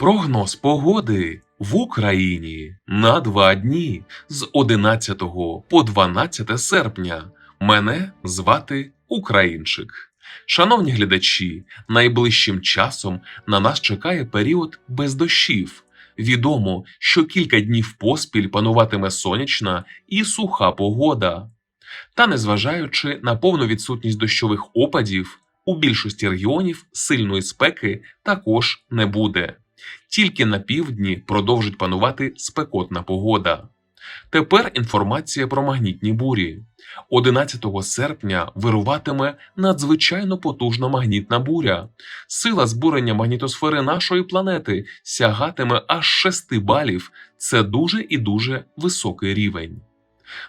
Прогноз погоди в Україні на два дні з 11 по 12 серпня. Мене звати Українчик. Шановні глядачі, найближчим часом на нас чекає період без дощів. Відомо, що кілька днів поспіль пануватиме сонячна і суха погода. Та незважаючи на повну відсутність дощових опадів, у більшості регіонів сильної спеки також не буде. Тільки на півдні продовжить панувати спекотна погода. Тепер інформація про магнітні бурі. 11 серпня вируватиме надзвичайно потужна магнітна буря. Сила збурення магнітосфери нашої планети сягатиме аж 6 балів. Це дуже і дуже високий рівень.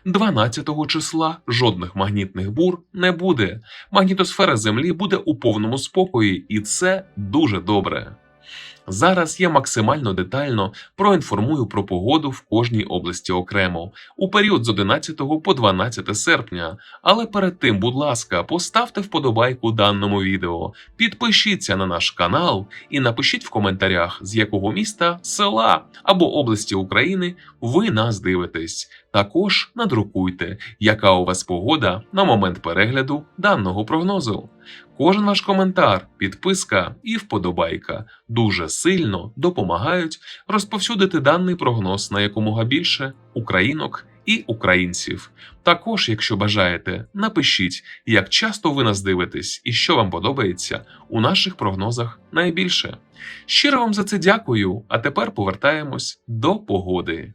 12 числа жодних магнітних бур не буде. Магнітосфера Землі буде у повному спокої, і це дуже добре. Зараз я максимально детально проінформую про погоду в кожній області окремо у період з 11 по 12 серпня. Але перед тим, будь ласка, поставте вподобайку даному відео, підпишіться на наш канал і напишіть в коментарях, з якого міста, села або області України ви нас дивитесь. Також надрукуйте, яка у вас погода на момент перегляду даного прогнозу. Кожен ваш коментар, підписка і вподобайка дуже сильно допомагають розповсюдити даний прогноз на якомога більше українок і українців. Також, якщо бажаєте, напишіть, як часто ви нас дивитесь і що вам подобається у наших прогнозах найбільше. Щиро вам за це дякую. А тепер повертаємось до погоди.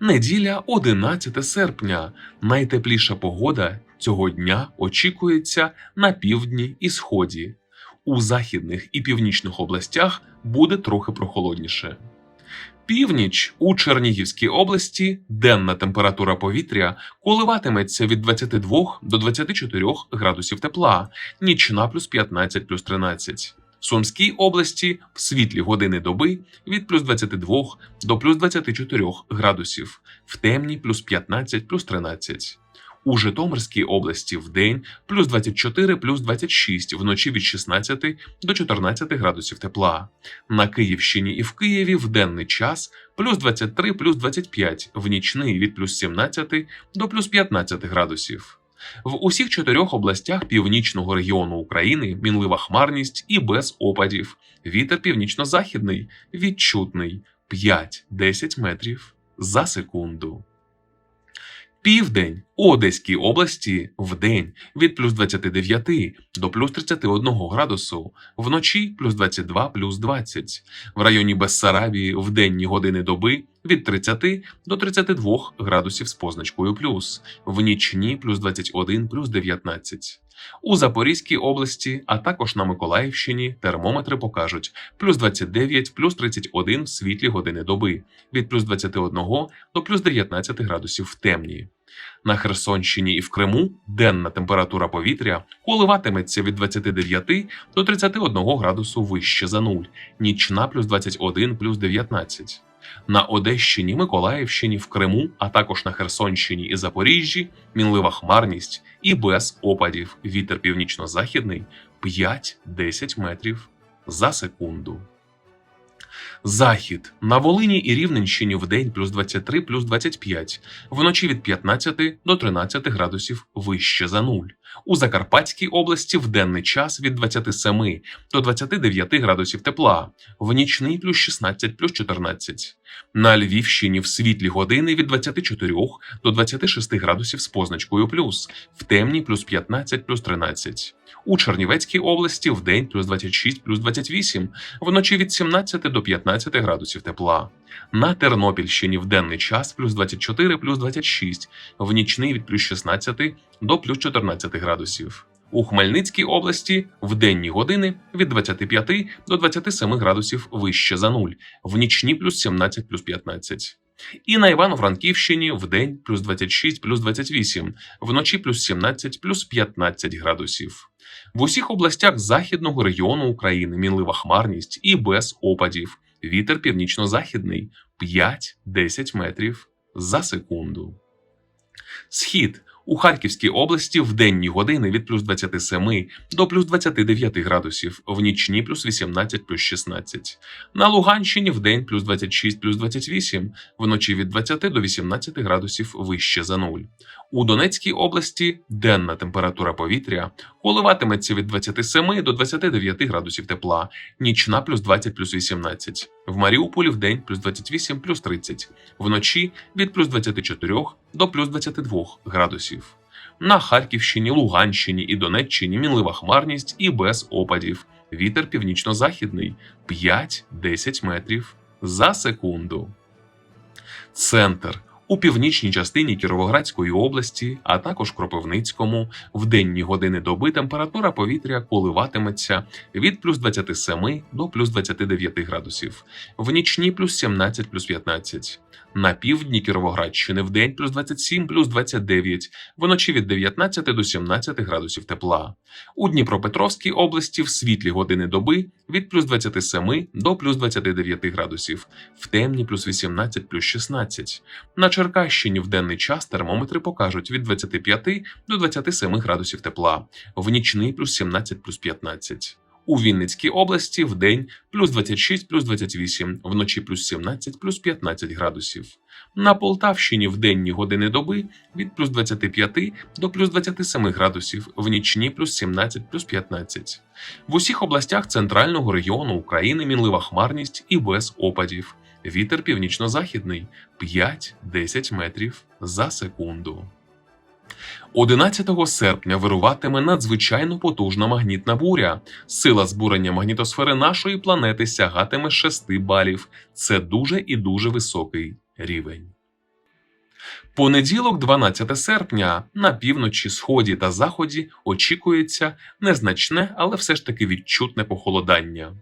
Неділя 11 серпня. Найтепліша погода цього дня очікується на півдні і сході. У західних і північних областях буде трохи прохолодніше. Північ у Чернігівській області денна температура повітря коливатиметься від 22 до 24 градусів тепла, нічна плюс 15 плюс 13. В Сумській області в світлі години доби від плюс 22 до плюс 24 градусів, в темні плюс 15 плюс 13. У Житомирській області в день плюс 24 плюс 26, вночі від 16 до 14 градусів тепла. На Київщині і в Києві в денний час плюс 23 плюс 25, в нічний від плюс 17 до плюс 15 градусів. В усіх чотирьох областях північного регіону України мінлива хмарність і без опадів. Вітер північно-західний відчутний 5-10 метрів за секунду. Південь Одеській області в день від плюс 29 до плюс 31 градусу, вночі плюс 22 плюс 20. В районі Бессарабії в денні години доби від 30 до 32 градусів з позначкою плюс, в нічні плюс 21 плюс 19. У Запорізькій області, а також на Миколаївщині термометри покажуть плюс 29 плюс 31 в світлі години доби, від плюс 21 до плюс 19 градусів в темні. На Херсонщині і в Криму денна температура повітря коливатиметься від 29 до 31 градусу вище за нуль, нічна плюс 21 плюс 19. На Одещині, Миколаївщині, в Криму, а також на Херсонщині і Запоріжжі мінлива хмарність і без опадів. Вітер північно-західний 5-10 метрів за секунду. Захід на Волині і Рівненщині в день плюс 23 плюс 25, вночі від 15 до 13 градусів вище за нуль. У Закарпатській області в денний час від 27 до 29 градусів тепла, в нічний плюс 16 плюс 14. На Львівщині в світлі години від 24 до 26 градусів з позначкою плюс, в темні плюс 15 плюс 13. У Чернівецькій області в день плюс 26 плюс 28, вночі від 17 до 15 градусів тепла. На Тернопільщині в денний час плюс 24 плюс 26, в нічний від плюс 16 до плюс 14 градусів. У Хмельницькій області в денні години від 25 до 27 градусів вище за нуль, в нічні плюс 17 плюс 15. І на Івано-Франківщині в день плюс 26 плюс 28, вночі плюс 17 плюс 15 градусів. В усіх областях західного регіону України мінлива хмарність і без опадів. Вітер північно-західний 5-10 метрів за секунду. Схід У Харківській області в денні години від плюс 27 до плюс 29 градусів, в нічні плюс 18 плюс 16. На Луганщині в день плюс 26 плюс 28, вночі від 20 до 18 градусів вище за нуль. У Донецькій області денна температура повітря коливатиметься від 27 до 29 градусів тепла, нічна плюс 20 плюс 18. В Маріуполі в день плюс 28 плюс 30, вночі від плюс 24 до плюс 22 градусів. На Харківщині, Луганщині і Донеччині мінлива хмарність і без опадів. Вітер північно-західний 5-10 метрів за секунду. Центр у північній частині Кіровоградської області, а також Кропивницькому, в денні години доби температура повітря коливатиметься від плюс 27 до плюс 29 градусів, в нічні плюс 17 плюс 15. На півдні Кіровоградщини в день плюс 27 плюс 29, вночі від 19 до 17 градусів тепла. У Дніпропетровській області в світлі години доби від плюс 27 до плюс 29 градусів, в темні плюс 18 плюс 16. На Черкащині в денний час термометри покажуть від 25 до 27 градусів тепла, в нічний плюс 17 плюс 15. У Вінницькій області в день плюс 26 плюс 28, вночі плюс 17 плюс 15 градусів. На Полтавщині в денні години доби від плюс 25 до плюс 27 градусів, в нічні плюс 17 плюс 15. В усіх областях центрального регіону України мінлива хмарність і без опадів. Вітер північно-західний 5-10 метрів за секунду. 11 серпня вируватиме надзвичайно потужна магнітна буря. Сила збурення магнітосфери нашої планети сягатиме 6 балів. Це дуже і дуже високий рівень. Понеділок, 12 серпня, на півночі, сході та заході очікується незначне, але все ж таки відчутне похолодання.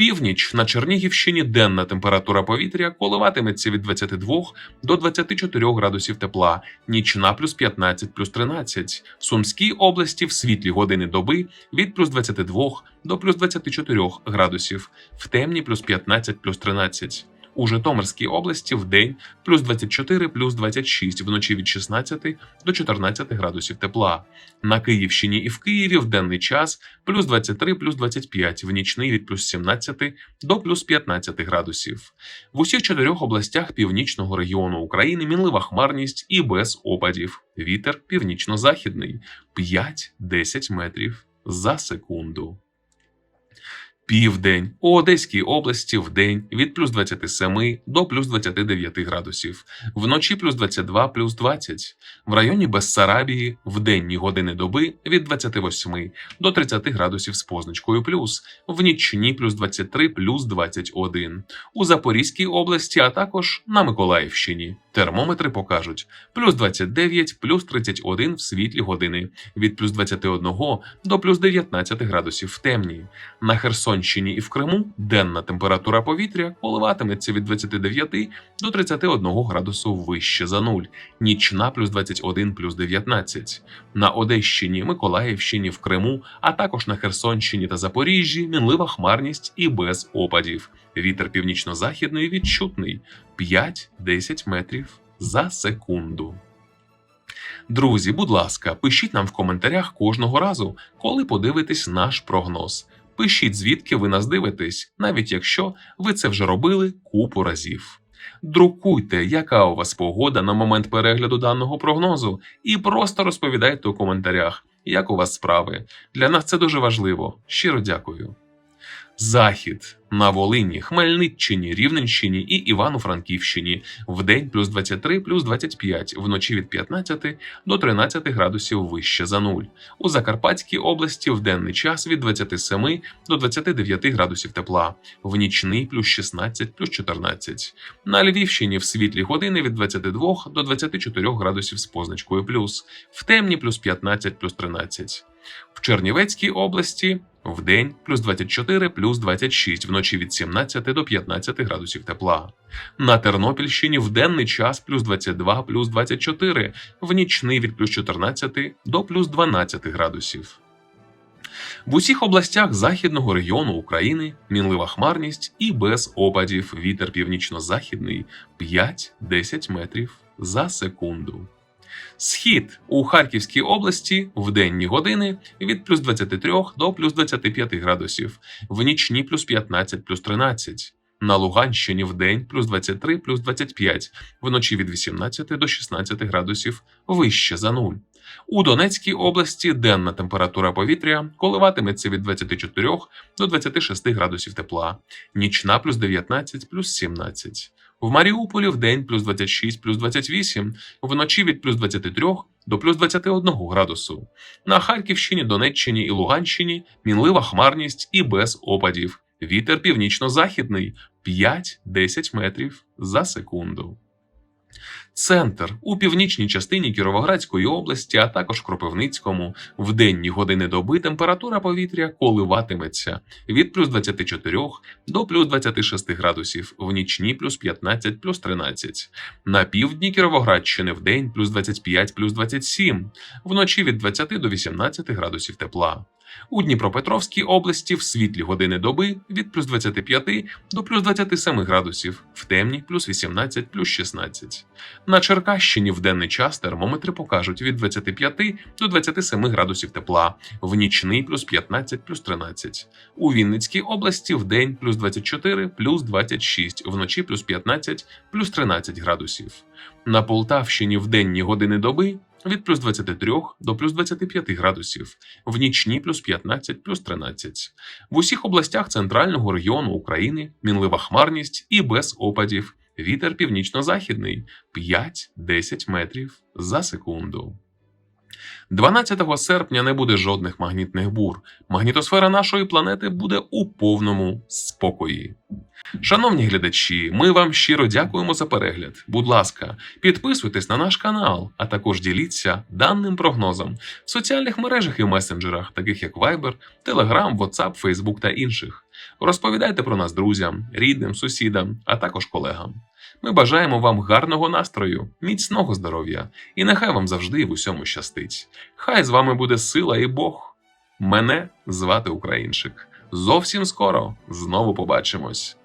Північ на Чернігівщині денна температура повітря коливатиметься від 22 до 24 градусів тепла, нічна плюс 15 плюс 13. В Сумській області в світлі години доби від плюс 22 до плюс 24 градусів, в темні плюс 15 плюс 13. У Житомирській області в день плюс 24 плюс 26, вночі від 16 до 14 градусів тепла. На Київщині і в Києві в денний час плюс 23 плюс 25, в нічний від плюс 17 до плюс 15 градусів. В усіх чотирьох областях північного регіону України мінлива хмарність і без опадів. Вітер північно-західний 5-10 метрів за секунду. Південь у Одеській області в день від плюс 27 до плюс 29 градусів, вночі плюс 22 плюс 20. В районі Бессарабії в денні години доби від 28 до 30 градусів з позначкою плюс, в нічні плюс 23 плюс 21. У Запорізькій області, а також на Миколаївщині. Термометри покажуть плюс 29 плюс 31 в світлі години, від плюс 21 до плюс 19 градусів в темні. На Херсонщині і в Криму денна температура повітря коливатиметься від 29 до 31 градусу вище за нуль, нічна плюс 21 плюс 19. На Одещині, Миколаївщині, в Криму, а також на Херсонщині та Запоріжжі мінлива хмарність і без опадів. Вітер північно-західний відчутний 5-10 метрів за секунду. Друзі, будь ласка, пишіть нам в коментарях кожного разу, коли подивитесь наш прогноз. Пишіть, звідки ви нас дивитесь, навіть якщо ви це вже робили купу разів. Друкуйте, яка у вас погода на момент перегляду даного прогнозу, і просто розповідайте у коментарях, як у вас справи. Для нас це дуже важливо. Щиро дякую. Захід на Волині, Хмельниччині, Рівненщині і Івано-Франківщині в день плюс 23 плюс 25, вночі від 15 до 13 градусів вище за нуль. У Закарпатській області в денний час від 27 до 29 градусів тепла, в нічний плюс 16 плюс 14. На Львівщині в світлі години від 22 до 24 градусів з позначкою плюс, в темні плюс 15 плюс 13. В Чернівецькій області в день плюс 24 плюс 26, вночі від 17 до 15 градусів тепла. На Тернопільщині в денний час плюс 22 плюс 24, в нічний від плюс 14 до плюс 12 градусів. В усіх областях західного регіону України мінлива хмарність і без опадів вітер північно-західний 5-10 метрів за секунду. Схід у Харківській області в денні години від плюс 23 до плюс 25 градусів, в нічні плюс 15 плюс 13. На Луганщині в день плюс 23 плюс 25, вночі від 18 до 16 градусів вище за нуль. У Донецькій області денна температура повітря коливатиметься від 24 до 26 градусів тепла, нічна плюс 19 плюс 17. В Маріуполі в день плюс 26 плюс 28, вночі від плюс 23 до плюс 21 градусу. На Харківщині, Донеччині і Луганщині мінлива хмарність і без опадів. Вітер північно-західний 5-10 метрів за секунду. Центр у північній частині Кіровоградської області, а також Кропивницькому, в денні години доби температура повітря коливатиметься від плюс 24 до плюс 26 градусів, в нічні плюс 15 плюс 13. На півдні Кіровоградщини в день плюс 25 плюс 27, вночі від 20 до 18 градусів тепла. У Дніпропетровській області в світлі години доби від плюс 25 до плюс 27 градусів, в темні плюс 18 плюс 16. На Черкащині в денний час термометри покажуть від 25 до 27 градусів тепла, в нічний плюс 15 плюс 13. У Вінницькій області в день плюс 24 плюс 26, вночі плюс 15 плюс 13 градусів. На Полтавщині в денні години доби від плюс 23 до плюс 25 градусів, в нічні плюс 15 плюс 13. В усіх областях центрального регіону України мінлива хмарність і без опадів. Вітер північно-західний 5-10 метрів за секунду. 12 серпня не буде жодних магнітних бур. Магнітосфера нашої планети буде у повному спокої. Шановні глядачі, ми вам щиро дякуємо за перегляд. Будь ласка, підписуйтесь на наш канал, а також діліться даним прогнозом в соціальних мережах і месенджерах, таких як Viber, Telegram, WhatsApp, Facebook та інших. Розповідайте про нас друзям, рідним, сусідам, а також колегам. Ми бажаємо вам гарного настрою, міцного здоров'я і нехай вам завжди в усьому щастить. Хай з вами буде сила і Бог. Мене звати Українчик. Зовсім скоро знову побачимось.